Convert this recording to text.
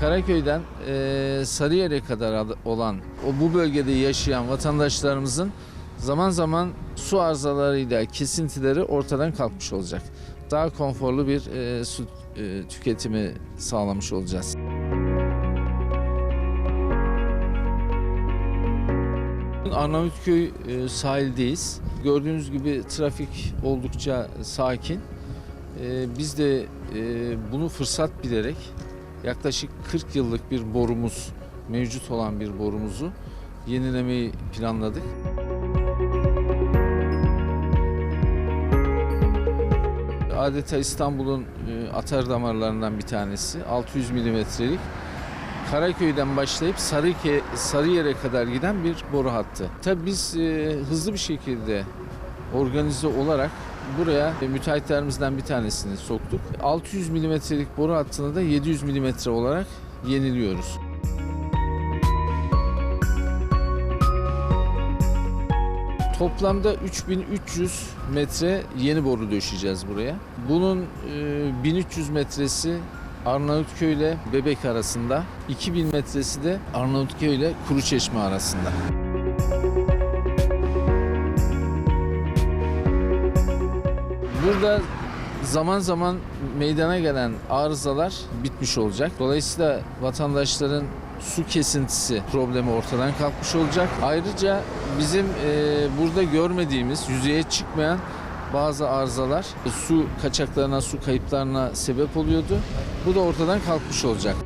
Karaköy'den e, Sarıyer'e kadar ad- olan o bu bölgede yaşayan vatandaşlarımızın zaman zaman su arızalarıyla kesintileri ortadan kalkmış olacak. Daha konforlu bir e, su e, tüketimi sağlamış olacağız. Arnavutköy e, sahildeyiz. Gördüğünüz gibi trafik oldukça sakin. E, biz de e, bunu fırsat bilerek yaklaşık 40 yıllık bir borumuz, mevcut olan bir borumuzu yenilemeyi planladık. Adeta İstanbul'un e, atar damarlarından bir tanesi. 600 milimetrelik. Karaköy'den başlayıp Sarıke, Sarıyer'e kadar giden bir boru hattı. Tabii biz e, hızlı bir şekilde organize olarak buraya e, müteahhitlerimizden bir tanesini soktuk. 600 milimetrelik boru hattını da 700 milimetre olarak yeniliyoruz. Toplamda 3300 metre yeni boru döşeyeceğiz buraya. Bunun e, 1300 metresi Arnavutköy ile Bebek arasında, 2000 metresi de Arnavutköy ile Kuruçeşme arasında. Burada zaman zaman meydana gelen arızalar bitmiş olacak. Dolayısıyla vatandaşların su kesintisi problemi ortadan kalkmış olacak. Ayrıca bizim e, burada görmediğimiz, yüzeye çıkmayan bazı arızalar su kaçaklarına, su kayıplarına sebep oluyordu. Bu da ortadan kalkmış olacak.